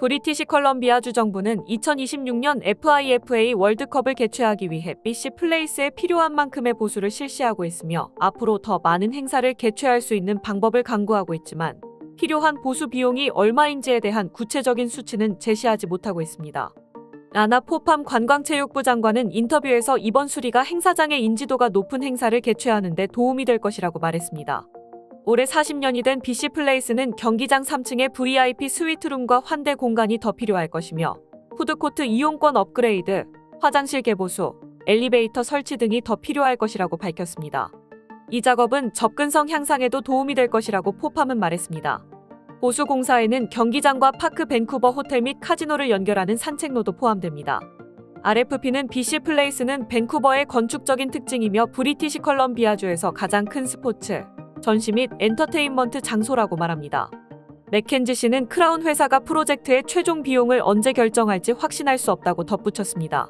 브리티시 컬럼비아 주 정부는 2026년 FIFA 월드컵을 개최하기 위해 BC 플레이스에 필요한 만큼의 보수를 실시하고 있으며 앞으로 더 많은 행사를 개최할 수 있는 방법을 강구하고 있지만 필요한 보수 비용이 얼마인지에 대한 구체적인 수치는 제시하지 못하고 있습니다. 라나 포팜 관광체육부 장관은 인터뷰에서 이번 수리가 행사장의 인지도가 높은 행사를 개최하는 데 도움이 될 것이라고 말했습니다. 올해 40년이 된 BC 플레이스는 경기장 3층에 VIP 스위트룸과 환대 공간이 더 필요할 것이며 푸드코트 이용권 업그레이드, 화장실 개보수, 엘리베이터 설치 등이 더 필요할 것이라고 밝혔습니다. 이 작업은 접근성 향상에도 도움이 될 것이라고 포팜은 말했습니다. 보수 공사에는 경기장과 파크 밴쿠버 호텔 및 카지노를 연결하는 산책로도 포함됩니다. RFP는 BC 플레이스는 밴쿠버의 건축적인 특징이며 브리티시 컬럼비아주에서 가장 큰 스포츠, 전시 및 엔터테인먼트 장소라고 말합니다. 맥켄지 씨는 크라운 회사가 프로젝트의 최종 비용을 언제 결정할지 확신할 수 없다고 덧붙였습니다.